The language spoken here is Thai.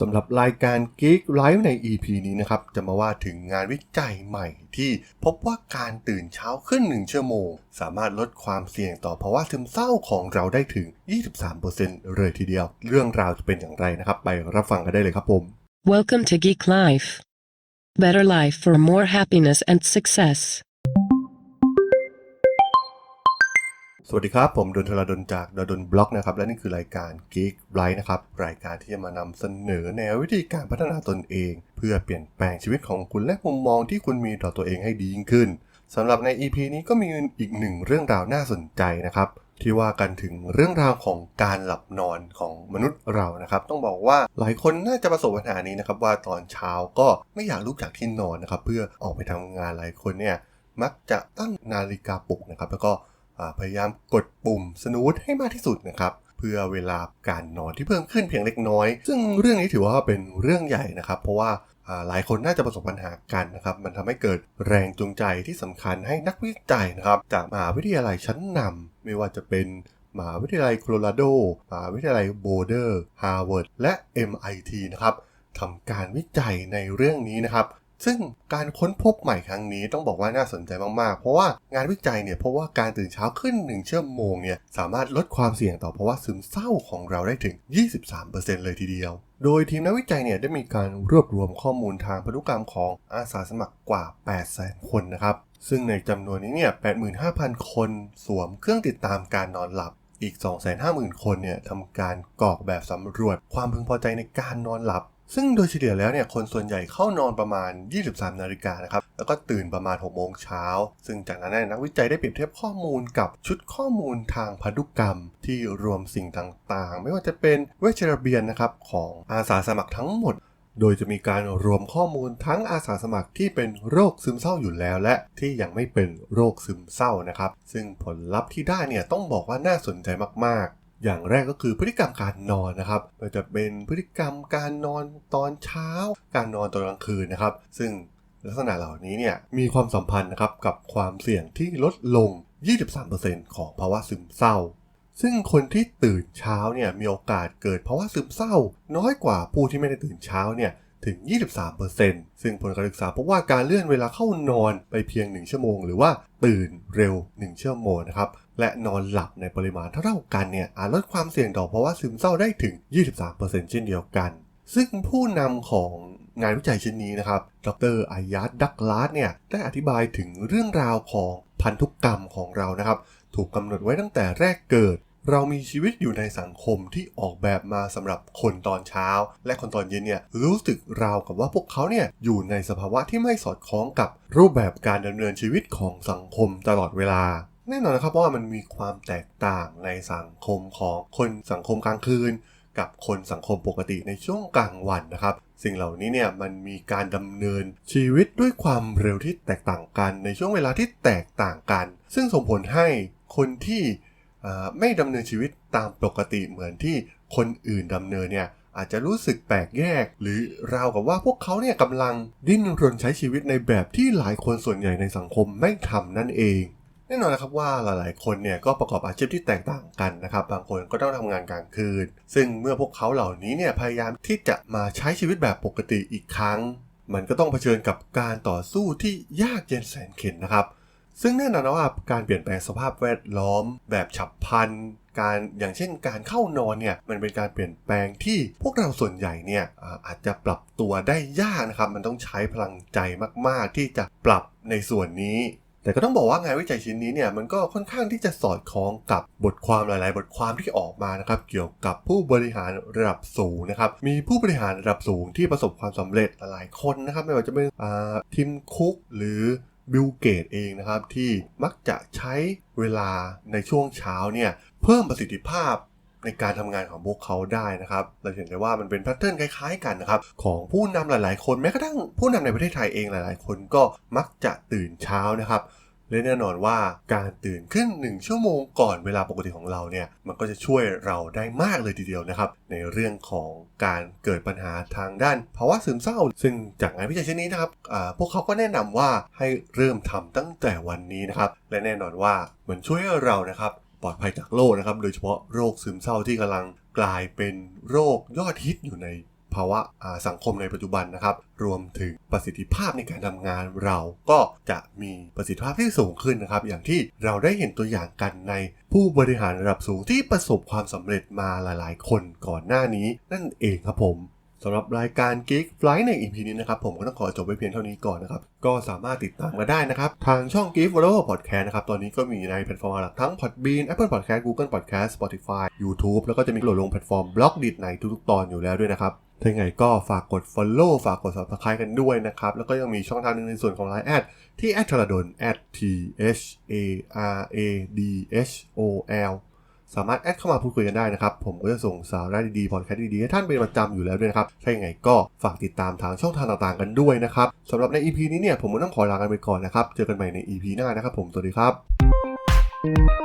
สำหรับรายการ Geek Live ใน EP นี้นะครับ จะมาว่าถึงงานวิจัยใหม่ที่พบว่าการตื่นเช้าขึ้น 1 ชั่วโมง สามารถลดความเสี่ยงต่อภาวะซึมเศร้าของเราได้ถึง 23%เลยทีเดียว เรื่องราวจะเป็นอย่างไรนะครับ ไปรับฟังกันได้เลยครับผม Welcome to Geek Life. Better life for more happiness and success. สวัสดีครับ ผมดนทราดนจากดนบล็อกนะครับ และนี่คือรายการ Geek Live นะครับ รายการที่จะมานำเสนอแนววิธีการพัฒนาตนเอง เพื่อเปลี่ยนแปลงชีวิตของคุณและมุมมองที่คุณมีต่อตัวเองให้ดียิ่งขึ้นสำหรับใน EP นี้ก็มีอีกหนึ่งเรื่องราวน่าสนใจนะครับ ที่ว่ากันถึงเรื่องราวของการหลับนอนของมนุษย์เรานะครับ ต้องบอกว่าหลายคนน่าจะประสบปัญหานี้นะครับ ว่าตอนเช้าก็ไม่อยากลุกจากที่นอนนะครับ เพื่อออกไปทำงานหลายคนเนี่ยมักจะตั้งนาฬิกาปลุกนะครับ แล้วก็ พยายามกดปุ่มสนูทให้มากที่สุดนะครับเพื่อเวลาการนอนที่เพิ่มขึ้นเพียงเล็กน้อย ซึ่งเรื่องนี้ถือว่าเป็นเรื่องใหญ่นะครับ เพราะว่าหลายคนน่าจะประสบปัญหากันนะครับ มันทำให้เกิดแรงจูงใจที่สำคัญให้นักวิจัยนะครับ จากมหาวิทยาลัยชั้นนำไม่ว่าจะเป็นมหาวิทยาลัยโคโลราโดมหาวิทยาลัยโบเดอร์ฮาร์วาร์ดและ MIT นะครับทำการวิจัยในเรื่องนี้นะครับ ซึ่งการค้นพบใหม่ครั้งนี้ต้องบอกว่าน่าสนใจมากๆ เพราะว่างานวิจัยเนี่ยเพราะว่าการตื่นเช้าขึ้น1ชั่วโมงเนี่ยสามารถลดความเสี่ยงต่อภาวะซึมเศร้าของเราได้ถึง 23%เลยทีเดียว โดยทีมนักวิจัยเนี่ยได้มีการรวบรวมข้อมูลทางพันธุกรรมของอาสาสมัครกว่า 800,000 คนนะครับ ซึ่งในจำนวนนี้เนี่ย 85,000 คนสวมเครื่องติดตามการนอนหลับอีก 250,000 คนเนี่ยทำการกรอกแบบสำรวจความพึงพอใจในการนอนหลับ ซึ่งโดยเฉลี่ยแล้วเนี่ยคนส่วนใหญ่เข้านอนประมาณ 23 นาฬิกานะครับ แล้วก็ตื่นประมาณ 6 โมงเช้า ซึ่งจากนั้นนักวิจัยได้เปรียบเทียบข้อมูลกับชุดข้อมูลทางพันธุกรรม ที่รวมสิ่งต่างๆ ไม่ว่าจะเป็นเวชระเบียนนะครับของอาสาสมัครทั้งหมด โดยจะมีการรวมข้อมูลทั้งอาสาสมัครที่เป็นโรคซึมเศร้าอยู่แล้ว และที่ยังไม่เป็นโรคซึมเศร้านะครับ ซึ่งผลลัพธ์ที่ได้เนี่ยต้องบอกว่าน่าสนใจมากๆ อย่างแรกก็คือพฤติกรรมการนอนนะครับโดยจะเป็นพฤติกรรมการนอนตอนเช้า การนอนตอนกลางคืนนะครับ ซึ่งลักษณะเหล่านี้เนี่ยมีความสัมพันธ์นะครับกับความเสี่ยงที่ลดลง 23%ของภาวะซึมเศร้า ซึ่งคนที่ตื่นเช้าเนี่ยมีโอกาสเกิดภาวะซึมเศร้า น้อยกว่าผู้ที่ไม่ได้ตื่นเช้าเนี่ยถึง 23%ซึ่งผลการศึกษาพบว่าการเลื่อนเวลาเข้านอนไปเพียง 1 ชั่วโมง หรือว่าตื่นเร็ว 1 ชั่วโมงนะครับ และนอนหลับในปริมาณเท่าๆกันเนี่ยอาจลดความเสี่ยงต่อภาวะซึมเศร้าได้ถึง 23%เช่นเดียวกัน ซึ่งผู้นำของงานวิจัยชิ้นนี้นะครับ ดรอายาดดักลาสเนี่ยได้อธิบายถึงเรื่องราวของพันธุกรรมของเรานะครับ ถูกกำหนดไว้ตั้งแต่แรกเกิด เรามีชีวิตอยู่ในสังคมที่ออกแบบมาสำหรับคนตอนเช้า และคนตอนเย็นเนี่ยรู้สึกราวกับว่าพวกเขาเนี่ยอยู่ในสภาวะที่ไม่สอดคล้องกับรูปแบบการดำเนินชีวิตของสังคมตลอดเวลา แน่นอนนะครับเพราะว่ามันมีความแตกต่างในสังคมของคนสังคมกลางคืน กับคนสังคมปกติในช่วงกลางวันนะครับ สิ่งเหล่านี้เนี่ยมันมีการดำเนินชีวิตด้วยความเร็วที่แตกต่างกัน ในช่วงเวลาที่แตกต่างกัน ซึ่งส่งผลให้คนที่ไม่ดำเนินชีวิตตามปกติเหมือนที่คนอื่นดำเนินเนี่ยอาจจะรู้สึกแปลกแยก หรือราวกับว่าพวกเขาเนี่ยกำลังดิ้นรนใช้ชีวิตในแบบที่หลายคนส่วนใหญ่ในสังคมไม่ทำนั่นเอง แน่นอนนะครับว่าหลายๆ คนเนี่ยก็ประกอบอาชีพที่แตกต่างกันนะครับ บางคนก็ต้องทำงานกลางคืน ซึ่งเมื่อพวกเขาเหล่านี้เนี่ยพยายามที่จะมาใช้ชีวิตแบบปกติอีกครั้ง มันก็ต้องเผชิญกับการต่อสู้ที่ยากเย็นแสนเข็ญนะครับ ซึ่งแน่นอนว่าการเปลี่ยนแปลงสภาพแวดล้อม แบบฉับพลันการอย่างเช่นการเข้านอนเนี่ยมันเป็นการเปลี่ยนแปลงที่พวกเราส่วนใหญ่เนี่ยอาจจะปรับตัวได้ยากนะครับ มันต้องใช้พลังใจมาก ๆ ที่จะปรับในส่วนนี้ แต่ก็ต้องบอกว่างานวิจัยชิ้นนี้เนี่ยมันก็ค่อนข้างที่จะสอดคล้องกับบทความหลาย ๆ บทความที่ออกมานะครับเกี่ยวกับผู้บริหารระดับสูงนะครับมีผู้บริหารระดับสูงที่ประสบความสำเร็จหลายคนนะครับไม่ว่าจะเป็นทิมคุกหรือบิลเกตเองนะครับที่มักจะใช้เวลาในช่วงเช้าเนี่ยเพิ่มประสิทธิภาพ ในการทำงานของพวกเขาได้นะครับ เราเห็นได้ว่ามันเป็นแพทเทิร์นคล้ายๆกันนะครับของผู้นำหลายๆ คนแม้กระทั่งผู้นำในประเทศไทยเองหลาย ๆ คนก็มักจะตื่นเช้านะครับและแน่นอนว่าการตื่นขึ้น 1 ชั่วโมงก่อนเวลาปกติของเราเนี่ย มันก็จะช่วยเราได้มากเลยทีเดียวนะครับ ในเรื่องของการเกิดปัญหาทางด้านภาวะซึมเศร้า ซึ่งจากงานวิจัยชิ้นนี้นะครับพวกเขาก็แนะนำว่าให้เริ่มทำตั้งแต่วันนี้นะครับ และแน่นอนว่ามันช่วยเรานะครับ ปลอดภัยจากโรคนะครับ โดยเฉพาะโรคซึมเศร้าที่กำลังกลายเป็นโรคยอดฮิตอยู่ในภาวะาสังคมในปัจจุบันนะครับ รวมถึงประสิทธิภาพในการทำงานเราก็จะมีประสิทธิภาพที่สูงขึ้นนะครับ อย่างที่เราได้เห็นตัวอย่างกันในผู้บริหารระดับสูงที่ประสบความสำเร็จมาหลาย ๆ คนก่อนหน้านี้นั่นเองครับผม สำหรับรายการ Geek Flight ใน EP นี้นะครับ ผมก็ต้องขอจบไว้เพียงเท่านี้ก่อนนะครับ ก็สามารถติดตามกันได้นะครับ ทางช่อง Geek Follower Podcast นะครับ ตอนนี้ก็มีในแพลตฟอร์มหลักทั้ง Podbean Apple Podcast Google Podcast Spotify YouTube แล้วก็จะมีโหลดลงแพลตฟอร์มบล็อกดิในทุกๆ ตอนอยู่แล้วด้วยนะครับถ้าอย่างก็ฝากกด Follow ฝากกด Subscribe กันด้วยนะครับ แล้วก็ยังมีช่องทางหนึงในส่วนของ Line แอดที่แอดทรดน t h a r a d h o l สามารถแอดเข้ามาพูดคุยกันได้นะครับ ผมก็จะส่งสาระดีๆพอดแคสต์ดีๆ ให้ท่านเป็นประจำอยู่แล้วด้วยนะครับถ้าอย่างไรก็ฝากติดตามทางช่องทางต่างๆ กันด้วยนะครับสำหรับใน EP นี้เนี่ยผมก็ต้องขอลากันไปก่อนนะครับ เจอกันใหม่ใน EP หน้านะครับผม สวัสดีครับ